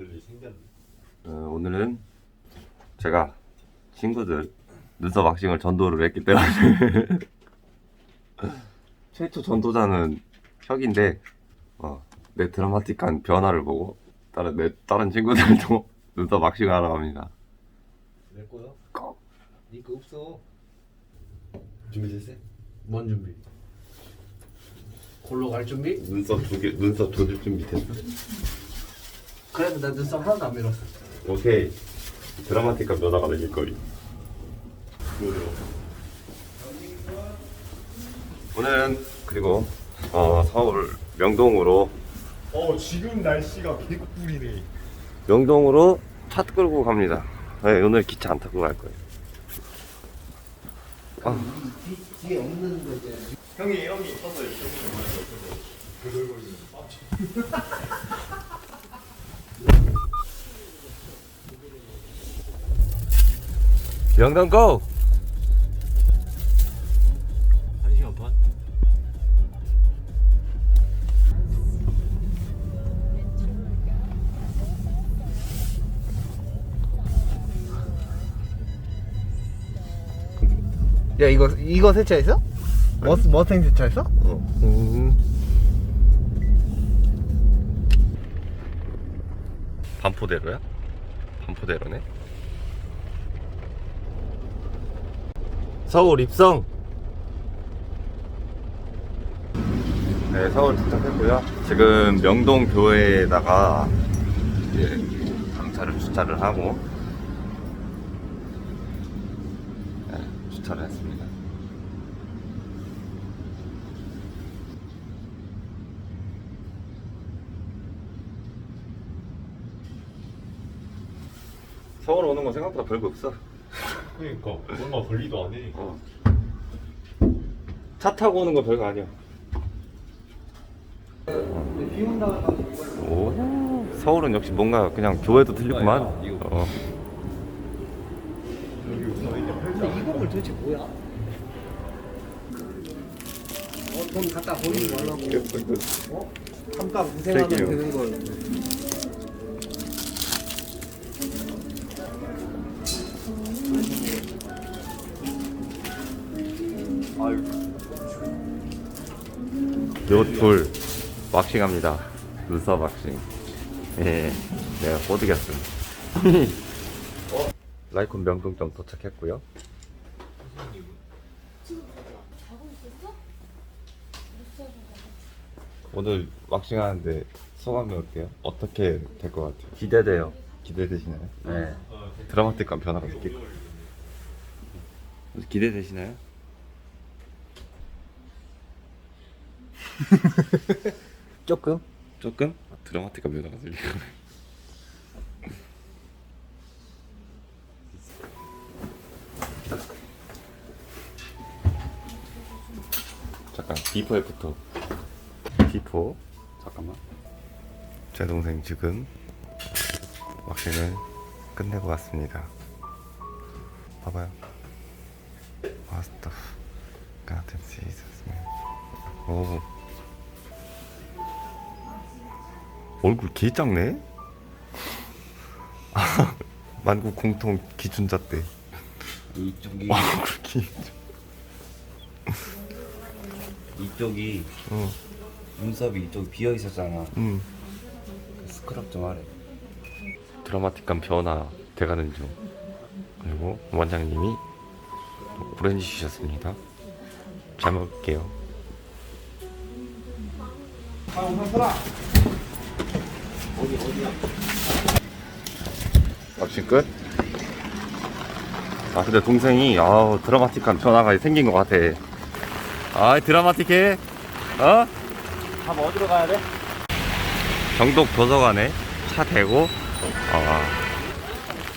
별일 생겼네. 어, 오늘은 제가 친구들 눈썹 왁싱을 전도를 했기 때문에 최초 전도자는 혁인데 어, 내 드라마틱한 변화를 보고 다른 내 다른 친구들도 눈썹 왁싱을 하러 갑니다. 내 거야? 고! 니거 없어. 준비됐어? 뭔 준비? 골로 갈 준비? 눈썹 두 개, 눈썹 두 줄 준비 됐어? 그래도 나 눈썹 하나도 안 밀었어. 오케이. 드라마틱한 변화가 생길 거리. 오늘은 그리고 어, 서울 명동으로 어 지금 날씨가 개꿀이네. 명동으로 차 끌고 갑니다. 네, 오늘 기차 안 타고 갈 거예요. 뒤에 없는 거 이제. 형이 형이 있어서 이렇게 명동 고! 한 시간 반? 야 이거 이거 세차했어? 머 머탱 세차했어? 음. 반포대로야? 반포대로네. 서울 입성. 네, 서울 도착했고요. 지금 명동 교회에다가 이제 강차를 주차를 하고 네, 주차를 했습니다. 서울 오는 건 생각보다 별거 없어. 그러니까 얼마 걸리도 안 되니까. 어. 차 타고 오는 거 별거 아니야. 오, 서울은 역시 뭔가 그냥 교회도 이거. 어. 근데 이 건물 도대체 뭐야? 어, 돈 갖다 버리지 말라고. 어? 잠깐 고생하면. 되는 요둘 왁싱합니다. 눈썹 왁싱. 예, 내가 꼬드겼습니다. 라이콘 명동점 도착했고요. 오늘 왁싱하는데 소감이 어때요? 어떻게 될 것 같아요? 기대돼요. 기대되시나요? 네. 드라마틱한 변화가 느낄 거예요. 기대되시나요? 조금. 조금? 드라마틱한 변화가 느낄 거예요. 잠깐 비포 애프터. 비포? 잠깐만. 제 동생 지금 왁싱을 끝내고 왔습니다. 봐봐요. 와스터 가든 시즌 오 얼굴 개 작네? 아, 만국 공통 기준자 때 이쪽이 얼굴 기 이쪽이 어, 눈썹이 이쪽 비어 있었잖아. 음. 스크럽 좀 하래. 드라마틱한 변화 돼가는 중. 그리고 원장님이 오렌지 주셨습니다. 잘 먹을게요 왁싱 끝? 아 근데 동생이 아 드라마틱한 변화가 생긴 것 같아 아 드라마틱해 어? 밥 어디로 가야 돼? 경독 도서관에 차 대고 어,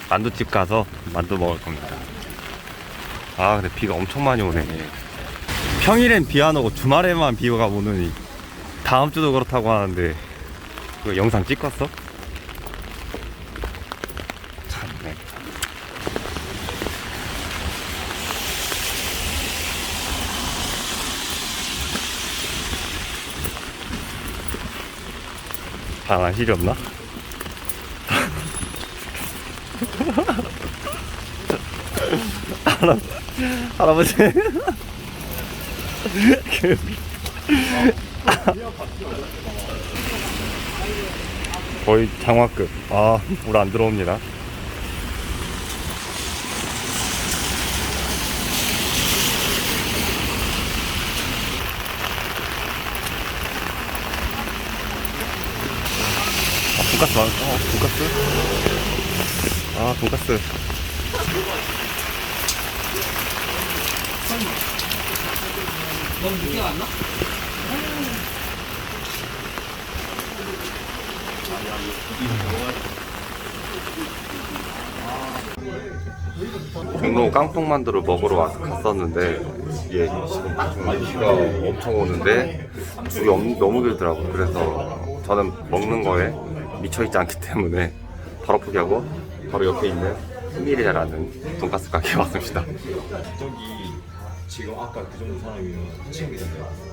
만두집 가서 만두 먹을 겁니다. 아 근데 비가 엄청 많이 오네. 평일엔 비 안 오고 주말에만 비가 오느니 다음 주도 그렇다고 하는데 그 영상 찍었어? 참네. 다안 시렵나? 할아, 할아버지. 어. 거의 장화급. 아, 물 안 들어옵니다. 아, 돈까스 많, 어, 돈까스? 아, 돈까스. 너무 늦게 왔나? 종로 깡통 만두를 먹으러 와- 갔었는데 이게 지금 비가 엄청 오는데 줄이 엄- 너무 길더라고요. 그래서 저는 먹는 거에 미쳐있지 않기 때문에 바로 포기하고 바로 옆에 있는 승일이라는 돈가스 가게에 왔습니다. 저기 지금 아까 그 정도 사람이면 친구잖아요.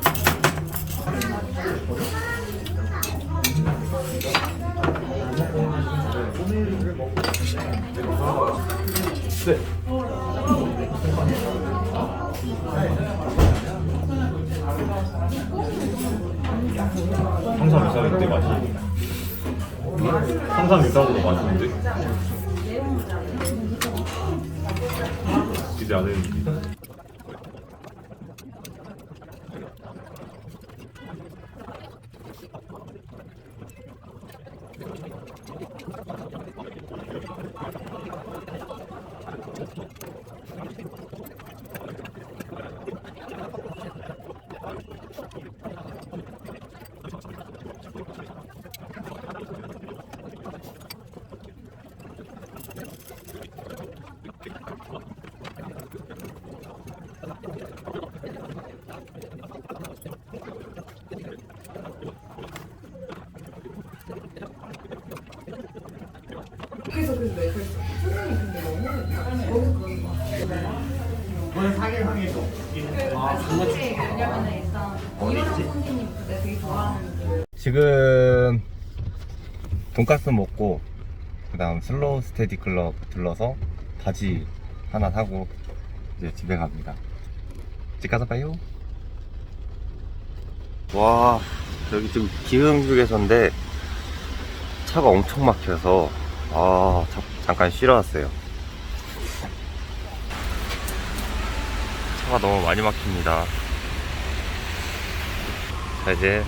상인데 맛이. 항상 이상으로 맛있는데. 기대 안 했는데. 지금 돈가스 먹고 그다음 슬로우 스테디 클럽 들러서 바지 하나 사고 이제 집에 갑니다. 집 가서 봐요. 와 여기 지금 기흥 휴게소인데 차가 엄청 막혀서 아 자- 잠깐 쉬러 왔어요. 차가 너무 많이 막힙니다. 자 이제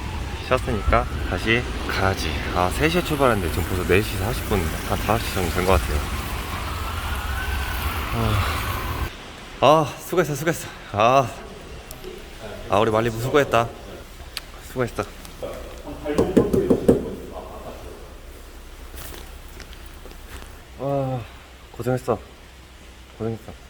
쉬었으니까 다시 가야지. 아 3시에 출발했는데 지금 벌써 4시 40분 한 5시 정도 된 것 같아요. 아, 아 수고했어 수고했어. 아, 아 우리 말리부 수고했다. 수고했어 아 고생했어. 고생했어